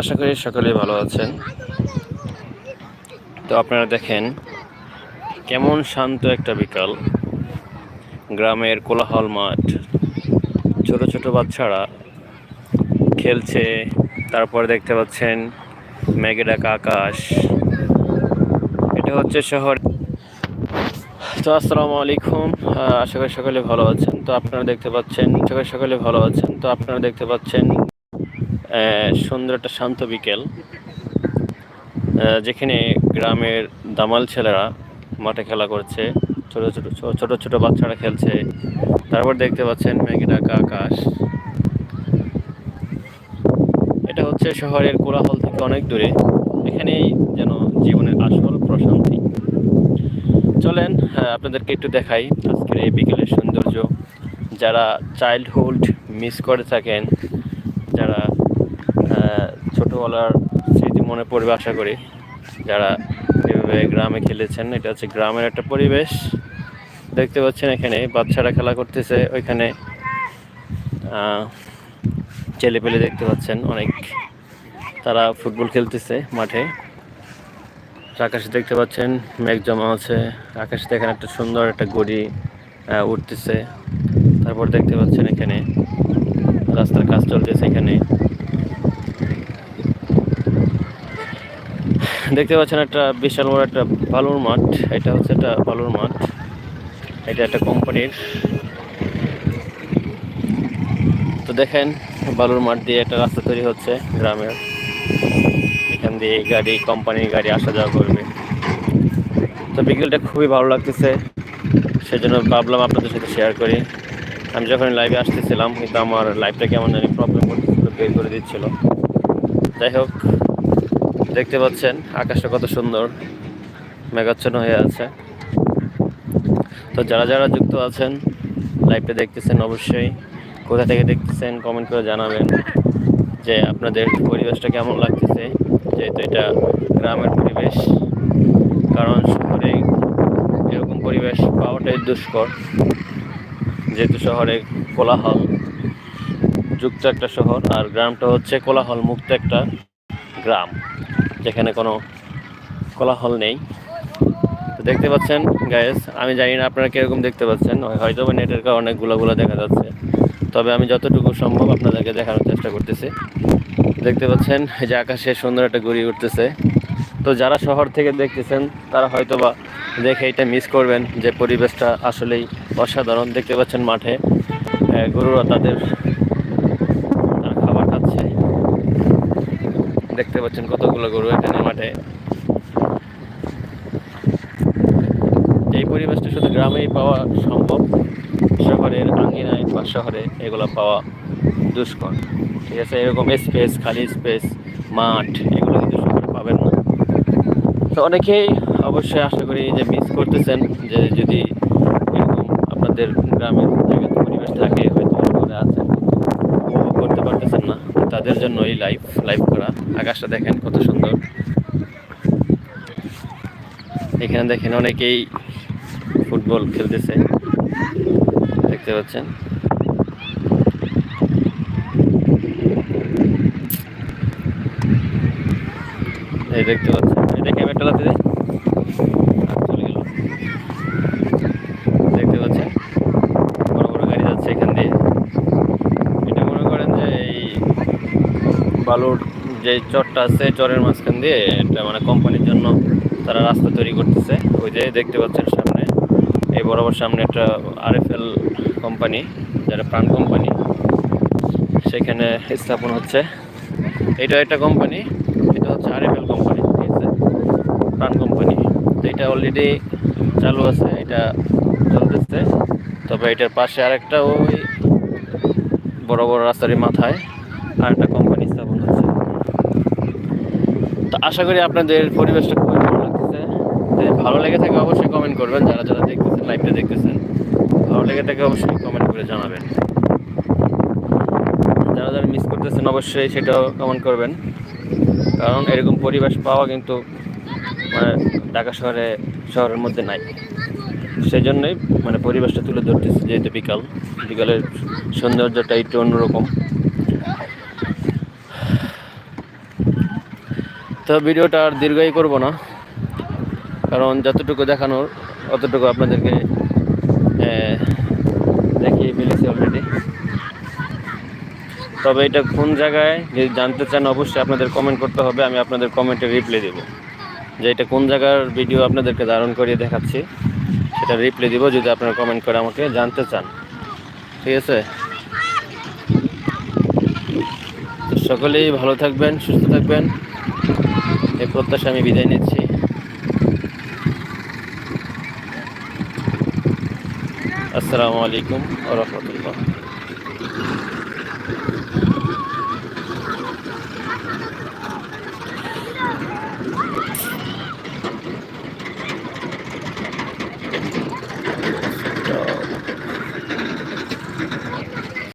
আশা করি সকলেই ভালো আছেন। তো আপনারা দেখেন, কেমন শান্ত একটা বিকাল। গ্রামের কোলাহল মাঠ, ছোট ছোট বাচ্চারা খেলছে, তারপর দেখতে পাচ্ছেন মেঘে ডাকা আকাশ। এটা হচ্ছে শহর। তো আসসালামু আলাইকুম আশা করি সকলে ভালো আছেন। তো আপনারা দেখতে পাচ্ছেন, আশা করি সকলে ভালো আছেন। তো আপনারা দেখতে পাচ্ছেন সুন্দর একটা শান্ত বিকেল। যেখানে গ্রামের দামাল ছেলেরা মাঠে খেলা করছে, ছোট ছোট ছোট ছোট বাচ্চারা খেলছে। তারপর দেখতে পাচ্ছেন মেঘে ঢাকা আকাশ। এটা হচ্ছে শহরের কোলাহল থেকে অনেক দূরে। এখানেই যেন জীবনের আসল প্রশান্তি। চলেন আপনাদেরকে একটু দেখাই আজকের এই বিকেলের সৌন্দর্য। যারা চাইল্ডহুড মিস করে থাকেন, যারা ছোটবেলার স্মৃতি মনে পড়বে আশা করি। যারা এভাবে গ্রামে খেলেছেন, এটা হচ্ছে গ্রামের একটা পরিবেশ। দেখতে পাচ্ছেন এখানে বাচ্চারা খেলা করতেছে, ওইখানে ছেলে পেলে দেখতে পাচ্ছেন অনেক তারা ফুটবল খেলতেছে মাঠে। আকাশে দেখতে পাচ্ছেন মেঘ জমা আছে, আকাশে দেখেন একটা সুন্দর একটা গড়ি উঠতেছে। তারপর দেখতে পাচ্ছেন এখানে রাস্তার কাজ চলতেছে এখানে। দেখতে পাচ্ছেন একটা বিশাল বড় একটা বালুর মাঠ। এটা হচ্ছে একটা বালুর মাঠ। এটা একটা কোম্পানির। তো দেখেন, বালুর মাঠ দিয়ে একটা রাস্তা তৈরি হচ্ছে গ্রামের। এখান দিয়ে গাড়ি, কোম্পানির গাড়ি আসা যাওয়া করবে। তো বিকেলটা খুবই ভালো লাগতেছে। সেজন্য ভাবলাম আপনাদের সাথে শেয়ার করি। আমি যখন লাইভে আসতেছিলাম, কিন্তু আমার লাইভটা কেমন জানি প্রবলেম করতেছিল, বের করে দিচ্ছিল। যাই হোক দেখতে পাচ্ছেন, আকাশটা কত সুন্দর, মেঘাচ্ছন্ন হয়ে আছে। তো যারা যারা যুক্ত আছেন লাইভটা দেখতেছেন অবশ্যই, কোথা থেকে দেখতেছেন কমেন্ট করে জানাবেন যে আপনাদের পরিবেশটা কেমন লাগতেছে, যেহেতু এটা গ্রামের পরিবেশ, কারণ শহরে এরকম পরিবেশ পাওয়াটাই দুষ্কর, যেহেতু শহরে কোলাহল, যুক্ত একটা শহর, আর গ্রামটা হচ্ছে কোলাহল মুক্ত একটা গ্রাম। যেখানে কোনো কোলাহল নেই। তো দেখতে পাচ্ছেন গ্যাস আমি জানি না আপনারা কীরকম দেখতে পাচ্ছেন হয়তো বা নেটের কারণে গুলাগুলা দেখা যাচ্ছে। তবে আমি যতটুকু সম্ভব আপনাদেরকে দেখানোর চেষ্টা করতেছি। দেখতে পাচ্ছেন যে আকাশে সুন্দর একটা গড়ি উঠতেছে। তো যারা শহর থেকে দেখতেছেন, তারা হয়তো বা দেখে এটা মিস করবেন যে পরিবেশটা আসলেই অসাধারণ। দেখতে পাচ্ছেন মাঠে গরুরা তাদের দেখতে পাচ্ছেন কতগুলো গরু এখানে মাঠে। এই পরিবেশটা শুধু গ্রামেই পাওয়া সম্ভব, শহরের আঙ্গিনায় বা শহরে এগুলো পাওয়া দুষ্কর। ঠিক আছে, এরকম স্পেস খালি স্পেস মাঠ, এগুলো কিন্তু শহরে পাবেন না। তো অনেকেই অবশ্যই আশা করি যে মিস করতেছেন, যে যদি এরকম আপনাদের গ্রামের জায়গাতে পরিবেশ থাকে হয়তো শহরে আছেন উপভোগ করতে পারতেছেন না তাদের জন্য এই লাইভ লাইভ করা। আকাশটা দেখেন কত সুন্দর। এখানে দেখেন অনেকেই ফুটবল খেলতেছে। দেখতে পাচ্ছেন? এই দেখতে পাচ্ছেন এই দেখে আমি একটা লাথি দিই। আর চলে গেল দেখতে পাচ্ছেন বড় বড় গাড়ি যাচ্ছে এখান দিয়ে এটা মনে করেন যে এই বালুর যে চরটা আছে, চরের মাঝখান দিয়ে এটা মানে কোম্পানির জন্য তারা রাস্তা তৈরি করতেছে। ওই যে দেখতে পাচ্ছেন সামনে, এই বরাবর সামনে একটা আরএফএল কোম্পানি, যারা প্রাণ কোম্পানি, সেখানে স্থাপন হচ্ছে। এটা একটা কোম্পানি, এটা হচ্ছে আরএফএল কোম্পানি, ঠিক আছে? প্রাণ কোম্পানি। তো এটা অলরেডি চালু আছে, এটা চলতেছে। তবে এটার পাশে আরেকটা ওই বড় বড় রাস্তার মাথায় আরেকটা কোম্পানি স্থাপন হচ্ছে। তো আশা করি আপনাদের পরিবেশটা খুবই ভালো লাগতেছে। ভালো লেগে থাকে অবশ্যই কমেন্ট করবেন। যারা যারা দেখতেছেন লাইভটা দেখতেছেন, ভালো লেগে থাকে অবশ্যই কমেন্ট করে জানাবেন। যারা যারা মিস করতেছেন অবশ্যই সেটাও কমেন্ট করবেন। কারণ এরকম পরিবেশ পাওয়া কিন্তু মানে ঢাকা শহরে, শহরের মধ্যে নাই। সেই জন্যই মানে পরিবেশটা তুলে ধরতেছে যেহেতু বিকাল। বিকালের সৌন্দর্যটা একটু অন্যরকম। তো ভিডিওটা আর দীর্ঘই করব না। কারণ যতটুকু দেখানোর, অতটুকু আপনাদেরকে দেখিয়ে ফেলেছি অলরেডি তবে এটা কোন জায়গায়, যদি জানতে চান অবশ্যই আপনাদের কমেন্ট করতে হবে, আমি আপনাদের কমেন্টে রিপ্লাই দেব। যে এটা কোন জায়গার ভিডিও আপনাদেরকে ধারণ করিয়ে দেখাচ্ছি, সেটা রিপ্লাই দিব যদি আপনারা কমেন্ট করে আমাকে জানতে চান। ঠিক আছে? সকলেই ভালো থাকবেন, সুস্থ থাকবেন। এই প্রত্যাশা আমি বিদায় নিচ্ছি। আসসালামু আলাইকুম ওরহমতুল্লাহ